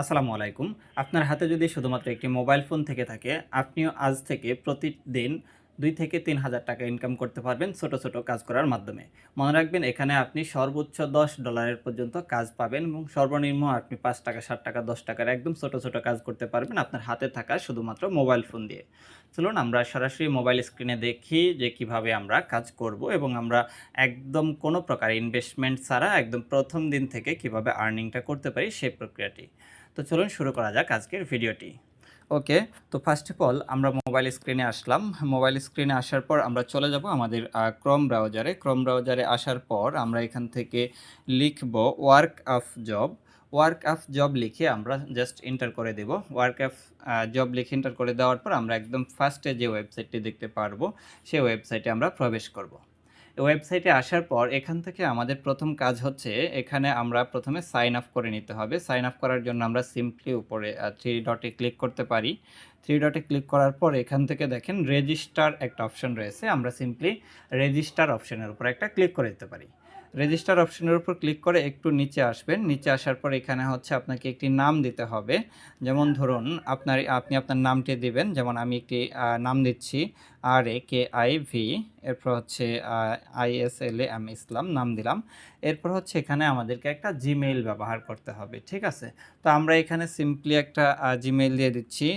আসসালামু আলাইকুম। আপনার হাতে যদি শুধুমাত্র একটি মোবাইল ফোন থেকে থাকে, আপনিও আজ থেকে প্রতিদিন দুই থেকে তিন হাজার টাকা ইনকাম করতে পারবেন ছোট ছোট কাজ করার মাধ্যমে। মনে রাখবেন, এখানে আপনি সর্বোচ্চ দশ ডলারের পর্যন্ত কাজ পাবেন এবং সর্বনিম্ন আপনি পাঁচ টাকা ষাট টাকা, দশ টাকার একদম ছোট ছোট কাজ করতে পারবেন আপনার হাতে থাকা শুধুমাত্র মোবাইল ফোন দিয়ে। চলুন, আমরা সরাসরি মোবাইল স্ক্রিনে দেখি যে কীভাবে আমরা কাজ করব এবং আমরা একদম কোনো প্রকার ইনভেস্টমেন্ট ছাড়া একদম প্রথম দিন থেকে কীভাবে আর্নিংটা করতে পারি সেই প্রক্রিয়াটি। তো চলুন শুরু করা যাক আজকের ভিডিওটি। ওকে, তো ফার্স্ট অফ অল আমরা মোবাইল স্ক্রিনে আসলাম। মোবাইল স্ক্রিনে আসার পর আমরা চলে যাব আমাদের ক্রম ব্রাউজারে ক্রম ব্রাউজারে আসার পর আমরা এখান থেকে লিখব work of job work of job লিখে আমরা জাস্ট এন্টার করে দেব। ওয়ার্ক অফ জব লিখে এন্টার করে দেওয়ার পর আমরা একদম ফার্স্টে যে ওয়েবসাইটটি দেখতে পারব সেই ওয়েবসাইটে আমরা প্রবেশ করব। ওয়েবসাইটে আসার পর এখান থেকে আমাদের প্রথম কাজ হচ্ছে এখানে আমরা প্রথমে সাইন আপ করে নিতে হবে। সাইন আপ করার জন্য আমরা সিম্পলি উপরে থ্রি ডটে ক্লিক করতে পারি। থ্রি ডটে ক্লিক করার পর এখান থেকে দেখেন রেজিস্টার একটা অপশন রয়েছে। আমরা সিম্পলি রেজিস্টার অপশনের উপর একটা ক্লিক করে দিতে পারি। রেজিস্টার অপশনের উপর ক্লিক করে একটু নিচে আসবেন। নিচে আসার পর এখানে হচ্ছে আপনাকে একটি নাম দিতে হবে। যেমন ধরুন, আপনার, আপনি আপনার নামটি দিবেন। যেমন আমি একটি নাম দিচ্ছি আর এ কে আই ভি এরপর হচ্ছে I S L A M Islam, নাম দিলাম। এরপর হচ্ছে এখানে আমাদেরকে একটা জিমেইল ব্যবহার করতে হবে, ঠিক আছে? তো আমরা এখানে সিম্পলি একটা জিমেইল দিয়ে দিচ্ছি।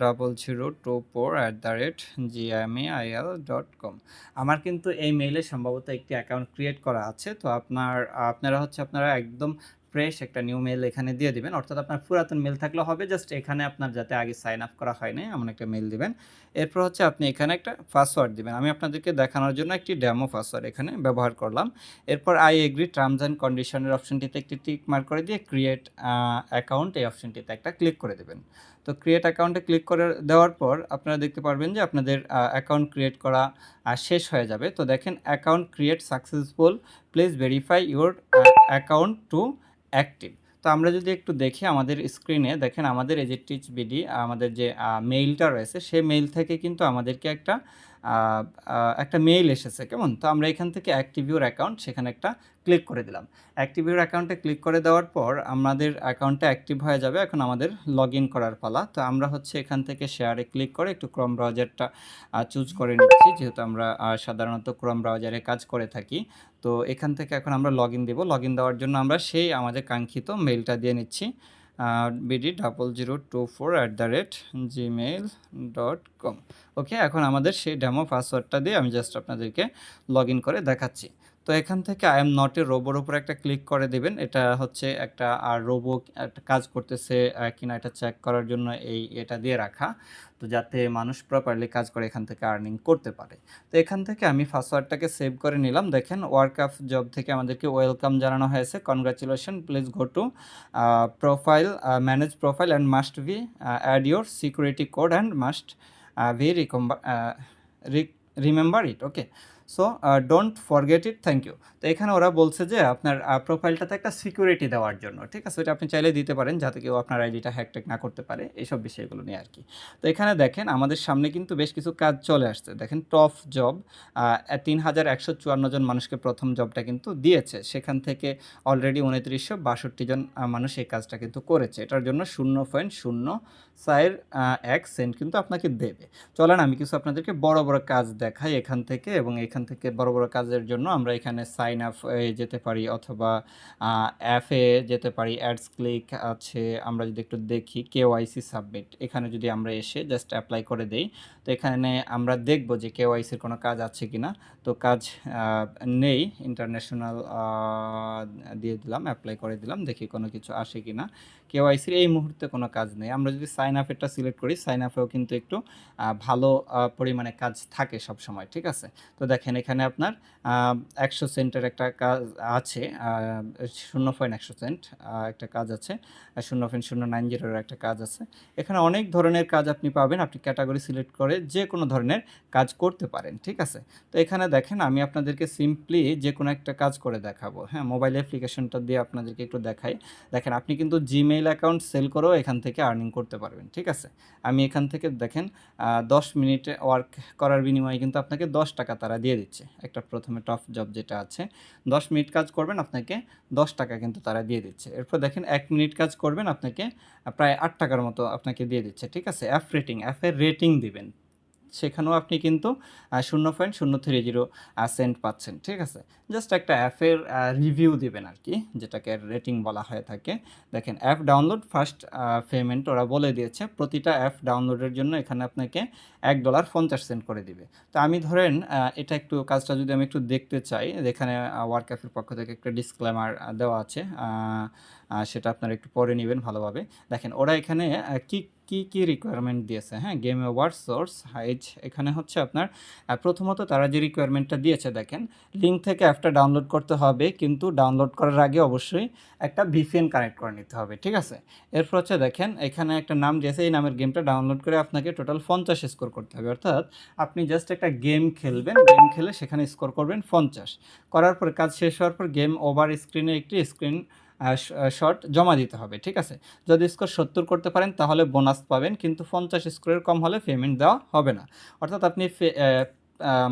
Double zero two four at the rate G M A I L dot com আমার কিন্তু এই মেইলে সম্ভবত একটি অ্যাকাউন্ট ক্রিয়েট করা আছে, তো আপনার, আপনারা হচ্ছে আপনারা একদম ফ্রেশ একটা নিউ মেল এখানে দিয়ে দিবেন। অর্থাৎ আপনার পুরাতন মেল থাকলে হবে জাস্ট এখানে আপনার যাতে আগে সাইন আপ করা হয় হয়নি এমন একটা মেল দিবেন। এরপর হচ্ছে আপনি এখানে একটা পাসওয়ার্ড দিবেন। আমি আপনাদেরকে দেখানোর জন্য একটি ড্যামো পাসওয়ার্ড এখানে ব্যবহার করলাম। এরপর আই এগ্রি টার্মস অ্যান্ড কন্ডিশনের অপশনটিতে একটি টিক মার্ক করে দিয়ে ক্রিয়েট অ্যাকাউন্ট এই অপশনটিতে একটা ক্লিক করে দেবেন। তো ক্রিয়েট অ্যাকাউন্টে ক্লিক করে দেওয়ার পর আপনারা দেখতে পারবেন যে আপনাদের অ্যাকাউন্ট ক্রিয়েট করা শেষ হয়ে যাবে। তো দেখেন account create successful please verify your account to active তো আমরা যদি একটু দেখি আমাদের স্ক্রিনে দেখেন আমাদের যে টিচ বিডি আমাদের যে মেইলটা রয়েছে সেই মেইল থেকে কিন্তু আমাদেরকে একটা একটা মেইল এসেছে, কেমন? তো আমরা এখান থেকে অ্যাক্টিভ ইউর অ্যাকাউন্ট সেখানে একটা ক্লিক করে দিলাম। অ্যাক্টিভ ইউর অ্যাকাউন্টে ক্লিক করে দেওয়ার পর আমাদের অ্যাকাউন্টটা অ্যাক্টিভ হয়ে যাবে এখন আমাদের লগ ইন করার পালা। তো আমরা হচ্ছে এখান থেকে শেয়ারে ক্লিক করে একটু ক্রম ব্রাউজারটা চুজ করে নিচ্ছি, যেহেতু আমরা সাধারণত ক্রম ব্রাউজারে কাজ করে থাকি। তো এখান থেকে এখন আমরা লগ ইন দেবো। লগ ইন দেওয়ার জন্য আমরা সেই আমাদের কাঙ্ক্ষিত মেইলটা দিয়ে নিচ্ছি। BD double zero two four at the rate Gmail dot com okay এখন আমাদের সেই ডেমো পাসওয়ার্ডটা দিয়ে আমি জাস্ট আপনাদেরকে লগ ইন করে দেখাচ্ছি। তো এখান থেকে আই এম নট এ রোবোর উপর একটা ক্লিক করে দেবেন। এটা হচ্ছে একটা, আর রোবো একটা কাজ করতেছে কিনা এটা চেক করার জন্য এই এটা দিয়ে রাখা। তো যাতে মানুষ প্রপারলি কাজ করে এখান থেকে আর্নিং করতে পারে। তো এখান থেকে আমি পাসওয়ার্ডটাকে সেভ করে নিলাম। দেখেন ওয়ার্ক অফ জব থেকে আমাদেরকে ওয়েলকাম জানানো হয়েছে। Congratulation please go to profile manage profile and must be add your security code and must be we remember it okay so don't forget it thank you তো এখানে ওরা বলছে যে আপনার প্রোফাইলটাতে একটা সিকিউরিটি দেওয়ার জন্য, ঠিক আছে? ওটা আপনি চাইলে দিতে পারেন যাতে কেউ আপনার আইডিটা হ্যাকট্যাক না করতে পারে এইসব বিষয়গুলো নিয়ে আর কি। তো এখানে দেখেন, আমাদের সামনে কিন্তু বেশ কিছু কাজ চলে আসছে। দেখেন টপ জব তিন হাজার একশো চুয়ান্ন জন মানুষকে প্রথম জবটা কিন্তু দিয়েছে। সেখান থেকে অলরেডি উনত্রিশশো বাষট্টি জন মানুষ এই কাজটা কিন্তু করেছে। এটার জন্য শূন্য পয়েন্ট শূন্য চার এক সেন্ট কিন্তু আপনাকে দেবে। চলেন, আমি কিছু আপনাদেরকে বড় বড় কাজ দেখাই এখান থেকে এবং এখান থেকে বড় বড় কাজের জন্য আমরা এখানে সাইন আপ যেতে পারি অথবা অ্যাপে যেতে পারি। অ্যাডস ক্লিক আছে। আমরা যদি একটু দেখি কেওয়াইসি সাবমিট এখানে যদি আমরা এসে জাস্ট অ্যাপ্লাই করে দেই, তো এখানে আমরা দেখব যে কেওয়াইসির কোনো কাজ আছে কি না তো কাজ নেই। ইন্টারন্যাশনাল দিয়ে দিলাম অ্যাপ্লাই করে দিলাম। দেখি কোনো কিছু আসে কি না কেওয়াইসির এই মুহূর্তে কোনো কাজ নেই। আমরা যদি সাইন আপেরটা সিলেক্ট করি সাইন আপেও কিন্তু একটু ভালো পরিমাণে কাজ থাকে সব সময় ঠিক আছে? তো দেখেন এখানে আপনার একশো সেন্টের একটা কাজ আছে শূন্য পয়েন্ট একশো সেন্ট একটা কাজ আছে শূন্য পয়েন্ট শূন্য নাইন জিরোর একটা কাজ আছে। এখানে অনেক ধরনের কাজ আপনি পাবেন, আপনি ক্যাটাগরি সিলেক্ট করে যে কোনো ধরনের কাজ করতে পারেন, ঠিক আছে? তো এখানে দেখেন আমি আপনাদেরকে সিম্পলি যে কোনো একটা কাজ করে দেখাবো। হ্যাঁ মোবাইল অ্যাপ্লিকেশনটা দিয়ে আপনাদেরকে একটু দেখাই। দেখেন আপনি কিন্তু জিমেইল অ্যাকাউন্ট সেল করেও এখান থেকে আর্নিং করতে পারবেন, ঠিক আছে? আমি এখান থেকে দেখেন দশ মিনিটে ওয়ার্ক করার বিনিময়ে কিন্তু আপনাকে দশ টাকা তারা দিয়ে দিয়ে দিচ্ছে। একটা প্রথমে টপ জব যেটা আছে, দশ মিনিট কাজ করবেন, আপনাকে দশ টাকা কিন্তু তারা দিয়ে দিচ্ছে। এরপর দেখেন, এক মিনিট কাজ করবেন, আপনাকে প্রায় আট টাকার মতো আপনাকে দিয়ে দিচ্ছে, ঠিক আছে? অ্যাপ রেটিং অ্যাপের রেটিং দিবেন। সেখানেও আপনি কিন্তু শূন্য পয়েন্ট শূন্য থ্রি জিরো সেন্ট পাচ্ছেন, ঠিক আছে? জাস্ট একটা অ্যাপের রিভিউ দেবেন আর কি, যেটাকে রেটিং বলা হয়ে থাকে। দেখেন অ্যাপ ডাউনলোড ফার্স্ট পেমেন্ট ওরা বলে দিয়েছে, প্রতিটা অ্যাপ ডাউনলোডের জন্য এখানে আপনাকে এক ডলার পঞ্চাশ সেন্ট করে দিবে। তো আমি ধরেন এটা একটু, কাজটা যদি আমি একটু দেখতে চাই এখানে ওয়ার্ক অ্যাপের পক্ষ থেকে একটা ডিসক্লেমার দেওয়া আছে সেটা আপনারা একটু পরে নেবেন ভালোভাবে। দেখেন, ওরা এখানে কি কি কি রিকোয়ারমেন্ট দিয়েছে? হ্যাঁ গেম ওয়ার্ড সোর্স হাইজ এখানে হচ্ছে আপনার প্রথমত তারা যে রিকোয়ারমেন্টটা দিয়েছে, দেখেন লিঙ্ক থেকে অ্যাপটা ডাউনলোড করতে হবে, কিন্তু ডাউনলোড করার আগে অবশ্যই একটা ভিপিএন কানেক্ট করে নিতে হবে, ঠিক আছে? এরপর হচ্ছে দেখেন, এখানে একটা নাম দিয়েছে, এই নামের গেমটা ডাউনলোড করে আপনাকে টোটাল পঞ্চাশ স্কোর করতে হবে, অর্থাৎ আপনি জাস্ট একটা গেম খেলবেন গেম খেলে সেখানে স্কোর করবেন পঞ্চাশ। করার পর, কাজ শেষ হওয়ার পর গেম ওভার স্ক্রিনে একটি স্ক্রিন শট জমা দিতে হবে, ঠিক আছে? যদি স্কোর সত্তর করতে পারেন, তাহলে বোনাস পাবেন, কিন্তু পঞ্চাশ স্কোরের কম হলে পেমেন্ট দেওয়া হবে না। অর্থাৎ আপনি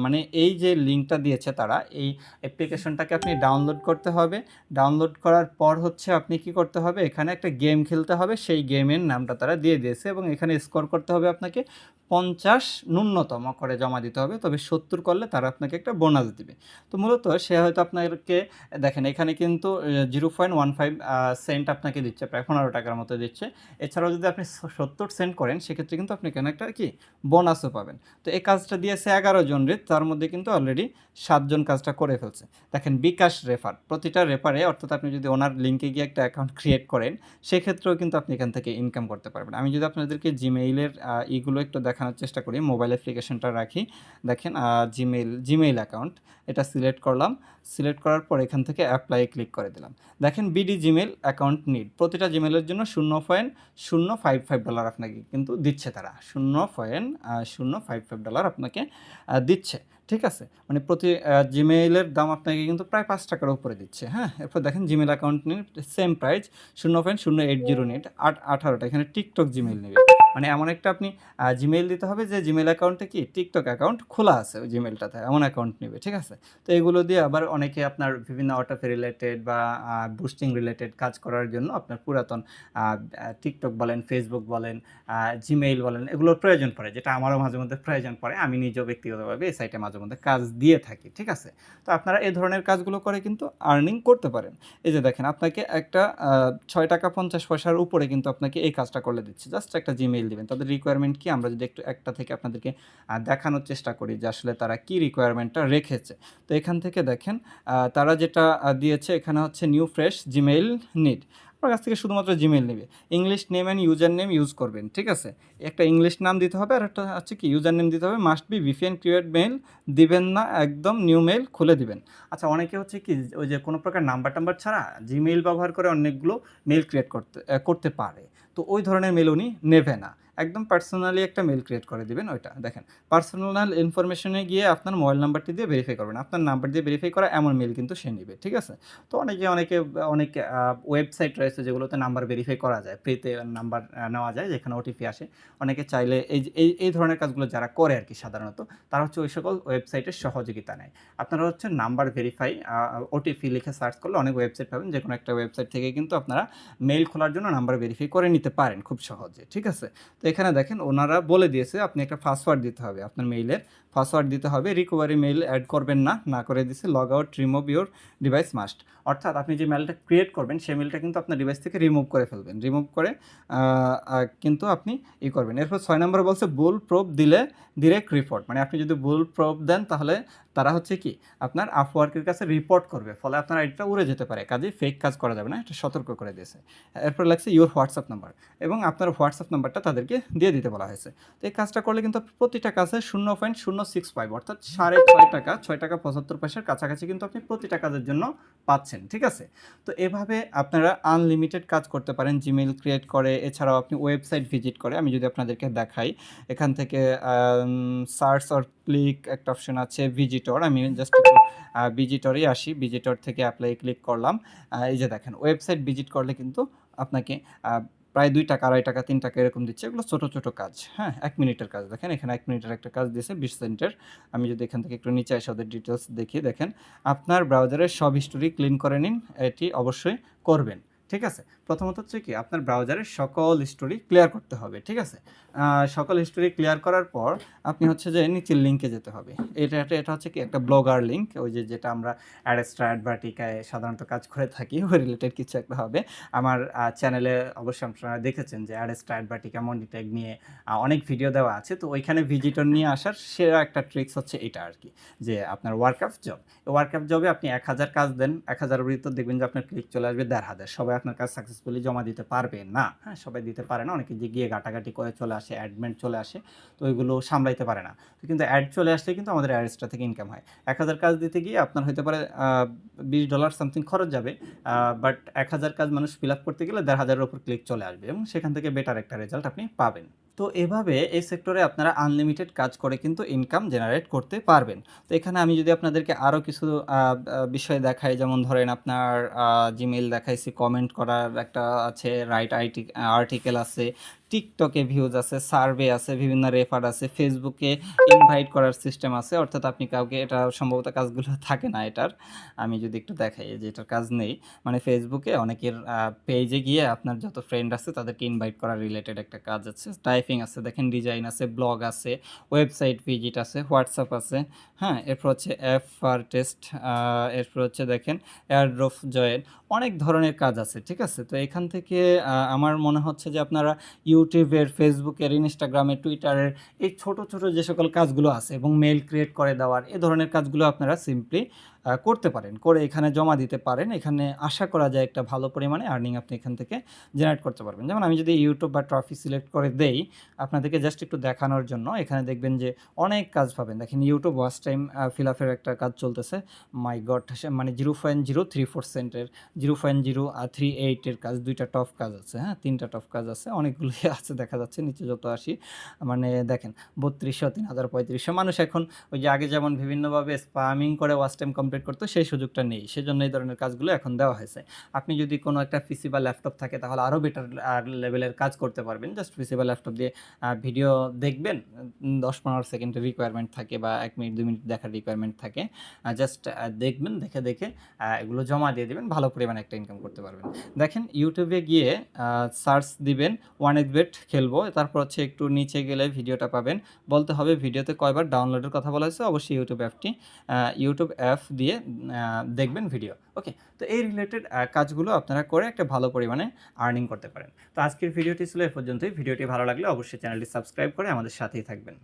মানে এই যে লিঙ্কটা দিয়েছে তারা, এই অ্যাপ্লিকেশনটাকে আপনি ডাউনলোড করতে হবে। ডাউনলোড করার পর হচ্ছে আপনি কি করতে হবে? এখানে একটা গেম খেলতে হবে, সেই গেমের নামটা তারা দিয়ে দিয়েছে এবং এখানে স্কোর করতে হবে আপনাকে পঞ্চাশ ন্যূনতম করে জমা দিতে হবে, তবে সত্তর করলে তারা আপনাকে একটা বোনাস দিবে। তো মূলত সে হয়তো আপনাকে, দেখেন এখানে কিন্তু zero point one five cent আপনাকে দিচ্ছে, প্রায় পনেরো টাকার মতো দিচ্ছে। এছাড়াও যদি আপনি সত্তর সেন্ট করেন, সেক্ষেত্রে কিন্তু আপনি কেন একটা কি, বোনাসও পাবেন। তো এই কাজটা দিয়েছে এগারো জন। রে তার মধ্যে কিন্তু অলরেডি সাতজন কাজটা করে ফেলছে। দেখেন, বিকাশ রেফার, প্রতিটা রেফারে, অর্থাৎ আপনি যদি ওনার লিঙ্কে গিয়ে একটা অ্যাকাউন্ট ক্রিয়েট করেন, সেক্ষেত্রেও কিন্তু আপনি এখান থেকে ইনকাম করতে পারবেন। আমি যদি আপনাদেরকে জিমেইলের ইগুলো একটু দেখানোর চেষ্টা করি মোবাইল অ্যাপ্লিকেশনটা রাখি। দেখেন জিমেইল জিমেইল অ্যাকাউন্ট এটা সিলেক্ট করলাম। সিলেক্ট করার পর এখান থেকে অ্যাপ্লাই ক্লিক করে দিলাম। দেখেন বিডি জিমেল অ্যাকাউন্ট নিড প্রতিটা জিমেলের জন্য শূন্য পয়েন্ট শূন্য ফাইভ ফাইভ ডলার আপনাকে কিন্তু দিচ্ছে তারা। শূন্য পয়েন্ট শূন্য ফাইভ ফাইভ ডলার আপনাকে দিচ্ছে, ঠিক আছে? মানে প্রতি জিমেইলের দাম আপনাকে কিন্তু প্রায় পাঁচ টাকার উপরে দিচ্ছে হ্যাঁ? এরপর দেখেন জিমেল অ্যাকাউন্ট নিয়ে সেম প্রাইস শূন্য পয়েন্ট শূন্য এইট জিরো নিট আট, আঠারোটা, এখানে টিকটক জিমেইল নেবে। মানে এমন একটা আপনি জিমেইল দিতে হবে যে জিমেল অ্যাকাউন্টে কি? টিকটক অ্যাকাউন্ট খোলা আছে ওই জিমেলটাতে এমন অ্যাকাউন্ট নেবে, ঠিক আছে? তো এগুলো দিয়ে আবার অনেকে আপনার বিভিন্ন অটোপে রিলেটেড বা বুস্টিং রিলেটেড কাজ করার জন্য আপনার পুরাতন টিকটক বলেন ফেসবুক বলেন জিমেইল বলেন, এগুলোর প্রয়োজন পড়ে, যেটা আমারও মাঝে মধ্যে প্রয়োজন পড়ে, আমি নিজেও ব্যক্তিগতভাবে এই সাইটে মাঝে মধ্যে কাজ দিয়ে থাকি, ঠিক আছে? তো আপনারা এই ধরনের কাজগুলো করে কিন্তু আর্নিং করতে পারেন। এই যে দেখেন, আপনাকে একটা ছয় টাকা পঞ্চাশ পয়সার উপরে কিন্তু আপনাকে এই কাজটা করলে দিচ্ছে, জাস্ট একটা জিমেইল দিবেন। তাদের রিকোয়ারমেন্ট কি? আমরা যদি একটু একটা থেকে আপনাদেরকে দেখানোর চেষ্টা করি যে আসলে তারা কি রিকোয়ারমেন্টটা রেখেছে। তো এখান থেকে দেখেন তারা যেটা দিয়েছে এখানে হচ্ছে নিউ ফ্রেশ জিমেইল নিড আপনার কাছ থেকে শুধুমাত্র জিমেইল নেবে। English name and user name use করবেন, ঠিক আছে? একটা ইংলিশ নাম দিতে হবে আর একটা হচ্ছে কি ইউজার নেম দিতে হবে। Must be VPN create mail দিবেন না, একদম নিউ মেল খুলে দিবেন। আচ্ছা অনেকে হচ্ছে কি, ওই যে কোনো প্রকার নাম্বার টাম্বার ছাড়া জিমেইল ব্যবহার করে অনেকগুলো মেল ক্রিয়েট করতে করতে পারে। তো ওই ধরনের মেল উনি নেবে না। একদম পার্সোনালি একটা মেল ক্রিয়েট করে দিবেন ওইটা। দেখেন পার্সোনাল ইনফরমেশনে গিয়ে আপনার মোবাইল নাম্বারটি দিয়ে ভেরিফাই করবেন। আপনার নাম্বার দিয়ে ভেরিফাই করা এমন মেল কিন্তু সে নেবে, ঠিক আছে? তো অনেকে অনেকে, অনেক ওয়েবসাইট রয়েছে যেগুলোতে নাম্বার ভেরিফাই করা যায় ফ্রিতে নাম্বার নেওয়া যায়, যেখানে ওটিপি আসে। অনেকে চাইলে এই এই ধরনের কাজগুলো যারা করে আর কি সাধারণত, তারা হচ্ছে ওই সকল ওয়েবসাইটের সহযোগিতা নেয়। আপনারা হচ্ছে নাম্বার ভেরিফাই ওটিপি লিখে সার্চ করলে অনেক ওয়েবসাইট পাবেন যে কোনো একটা ওয়েবসাইট থেকে কিন্তু আপনারা মেইল খোলার জন্য নাম্বার ভেরিফাই করে নিতে পারেন খুব সহজে, ঠিক আছে? তো এখানে দেখেন ওনারা বলে দিয়েছে আপনি একটা পাসওয়ার্ড দিতে হবে আপনার মেইলের পাসওয়ার্ড দিতে হবে রিকভারি মেইল অ্যাড করবেন না না করে দিছে log out remove your device must অর্থাৎ আপনি যে মেলটা ক্রিয়েট করবেন, সেই মেলটা কিন্তু আপনার ডিভাইস থেকে রিমুভ করে ফেলবেন। রিমুভ করে কিন্তু আপনি ই করবেন। এরপর ছয় নম্বর বলছে বুল প্রুফ দিলে ডিরেক্ট রিপোর্ট মানে আপনি যদি বুল প্রুফ দেন, তাহলে তারা হচ্ছে কি আপনার আপওয়ার্কের কাছে রিপোর্ট করবে, ফলে আপনার আইডিটা উড়ে যেতে পারে, কাজেই ফেক কাজ করা যাবে না, এটা সতর্ক করে দিয়েছে। এরপর লাগছে ইউর হোয়াটসঅ্যাপ নাম্বার এবং আপনার হোয়াটসঅ্যাপ নাম্বারটা তাদেরকে দিয়ে দিতে বলা হয়েছে। তো এই কাজটা করলে কিন্তু প্রতিটা কাজে শূন্য পয়েন্ট শূন্য সিক্স ফাইভ অর্থাৎ সাড়ে ছয় টাকা ছয় টাকা পঁচাত্তর পয়সার কাছাকাছি কিন্তু আপনি প্রতিটা কাজের জন্য পাচ্ছেন, ঠিক আছে? তো এভাবে আপনারা আনলিমিটেড কাজ করতে পারেন জিমেইল ক্রিয়েট করে, এছাড়াও আপনি ওয়েবসাইট ভিজিট করে, আমি যদি আপনাদেরকে দেখাই, এখান থেকে সার্চ অর ক্লিক একটা অপশন আছে ভিজিটর আমি জাস্ট একটু ভিজিটরই আসি ভিজিটর থেকে অ্যাপ্লাই ক্লিক করলাম। এই যে দেখেন ওয়েবসাইট ভিজিট করলে কিন্তু আপনাকে প্রায় দুই টাকা, আড়াই টাকা, তিন টাকা এরকম দিচ্ছে। এগুলো ছোটো ছোটো কাজ হ্যাঁ এক মিনিটের কাজ। দেখেন, এখানে এক মিনিটের একটা কাজ দিয়েছে, বিশ সেন্টের। আমি যদি এখান থেকে একটু নিচে এসে ওদের ডিটেলস দেখি, দেখেন, আপনার ব্রাউজারের সব হিস্টোরি ক্লিন করে নিন, এটি অবশ্যই করবেন, ঠিক আছে? প্রথমত হচ্ছে কি, আপনার ব্রাউজারের সকল হিস্টোরি ক্লিয়ার করতে হবে, ঠিক আছে? সকল হিস্টোরি ক্লিয়ার করার পর আপনি হচ্ছে যে নিচের লিঙ্কে যেতে হবে। এটা এটা এটা হচ্ছে কি একটা ব্লগার লিঙ্ক ওই যে যেটা আমরা অ্যাডেস্ট্রা অ্যাডভার্টিকায় সাধারণত কাজ করে থাকি, ওই রিলেটেড কিছু একটা হবে। আমার চ্যানেলে অবশ্যই আপনারা দেখেছেন যে অ্যাডেস্ট্রা অ্যাডভার্টিকা মনিট্যাগ নিয়ে অনেক ভিডিও দেওয়া আছে। তো ওইখানে ভিজিটর নিয়ে আসার সেরা একটা ট্রিক্স হচ্ছে এটা আর কি, যে আপনার ওয়ার্কআপ জব ওয়ার্কআপ জবে আপনি এক হাজার কাজ দেন, এক হাজারের ভিতর দেখবেন যে আপনার ক্লিক চলে আসবে দেড় হাজার। সবাই আপনার কাজ সাকসেসফুলি জমা দিতে পারবে না। হ্যাঁ সবাই দিতে পারে না। অনেকে যে গিয়ে ঘাটাঘাটি করে চলে আসে অ্যাডমেন্ট চলে আসে, তো ওইগুলো সামলাইতে পারে না। কিন্তু অ্যাড চলে আসলে কিন্তু আমাদের অ্যাডসটা থেকে ইনকাম হয়। এক হাজার কাজ দিতে গিয়ে আপনার হতে পারে বিশ ডলার সামথিং খরচ যাবে বাট এক হাজার কাজ মানুষ ফিল আপ করতে গেলে দেড় হাজারের ওপর ক্লিক চলে আসবে এবং সেখান থেকে বেটার একটা রেজাল্ট আপনি পাবেন। তো এভাবে এই সেক্টরে আপনারা আনলিমিটেড কাজ করে কিন্তু ইনকাম জেনারেট করতে পারবেন। তো এখানে আমি যদি আপনাদেরকে আরও কিছু বিষয় দেখাই, যেমন ধরেন আপনার জিমেল দেখাইছি কমেন্ট করার একটা আছে রাইট আইটি আর্টিকেল আছে টিকটকে ভিউজ আছে সার্ভে আছে, বিভিন্ন রেফার আছে ফেসবুকে ইনভাইট করার সিস্টেম আছে, অর্থাৎ আপনি কাউকে এটা সম্ভবত কাজগুলো থাকে না এটার। আমি যদি একটু দেখাই যে এটার কাজ নেই মানে ফেসবুকে অনেকের পেজে গিয়ে আপনার যত ফ্রেন্ড আছে তাদেরকে ইনভাইট করার রিলেটেড একটা কাজ আছে। টাইপিং আছে, দেখেন ডিজাইন আছে ব্লগ আছে ওয়েবসাইট ভিজিট আছে হোয়াটসঅ্যাপ আছে হ্যাঁ এরপর হচ্ছে অ্যাপ ফার টেস্ট এরপর হচ্ছে দেখেন এয়ারড্রপ জয়েন অনেক ধরনের কাজ আছে, ঠিক আছে? তো এখান থেকে আমার মনে হচ্ছে যে আপনারা ইউটিউবের ফেসবুকের ইনস্টাগ্রামের টুইটারের এই ছোট ছোট যে সকল কাজগুলো আছে এবং মেল ক্রিয়েট করে দেওয়ার, এ ধরনের কাজগুলো আপনারা সিম্পলি করতে পারেন, করে এখানে জমা দিতে পারেন। এখানে আশা করা যায় একটা ভালো পরিমাণে আর্নিং আপনি এখান থেকে জেনারেট করতে পারবেন। যেমন আমি যদি ইউটিউব বা ট্রফি সিলেক্ট করে দেই, আপনাদেরকে জাস্ট একটু দেখানোর জন্য, এখানে দেখবেন যে অনেক কাজ পাবেন। দেখেন ইউটিউব ওয়াচ টাইম ফিল আপের একটা কাজ চলতেছে। মাই গড মানে zero point zero three four সেন্টের zero point zero আর থ্রি এইটের কাজ, দুইটা টপ কাজ আছে হ্যাঁ? তিনটা টপ কাজ আছে, অনেকগুলোই আছে, দেখা যাচ্ছে, নিচে যত আসি মানে দেখেন, বত্রিশশো, তিন হাজার পঁয়ত্রিশশো মানুষ এখন ওই যে আগে যেমন বিভিন্নভাবে স্পামিং করে ওয়াচ টাইম কমপ্লিট করতো সেই সুযোগটা নেই। সেজন্য এই ধরনের কাজগুলো এখন দেওয়া হয়েছে। আপনি যদি কোনো একটা পিসি বা ল্যাপটপ থাকে, তাহলে আরও বেটার লেভেলের কাজ করতে পারবেন। জাস্ট পিসি বা ল্যাপটপ দিয়ে ভিডিও দেখবেন। দশ পনেরো সেকেন্ডের রিকোয়ারমেন্ট থাকে বা এক মিনিট দুই মিনিট দেখার রিকোয়ারমেন্ট থাকে। জাস্ট দেখবেন, দেখে দেখে এগুলো জমা দিয়ে দেবেন। ভালো পরিমাণে একটা ইনকাম করতে পারবেন। দেখেন ইউটিউবে গিয়ে সার্চ দিবেন ওয়ান এক্স বেট খেলব। তারপর হচ্ছে একটু নিচে গেলে ভিডিওটা পাবেন। বলতে হবে ভিডিওতে কয়বার ডাউনলোডের কথা বলা হয়েছে? অবশ্যই ইউটিউব অ্যাপটি ইউটিউব অ্যাপ দিয়ে দেখবেন ভিডিও ওকে তো এই রিলেটেড কাজগুলো আপনারা করে একটা ভালো পরিমাণে আর্নিং করতে পারেন। তো আজকের ভিডিওটি ছিল এ পর্যন্তই। ভিডিওটি ভালো লাগলে অবশ্যই চ্যানেলটি সাবস্ক্রাইব করে আমাদের সাথেই থাকবেন।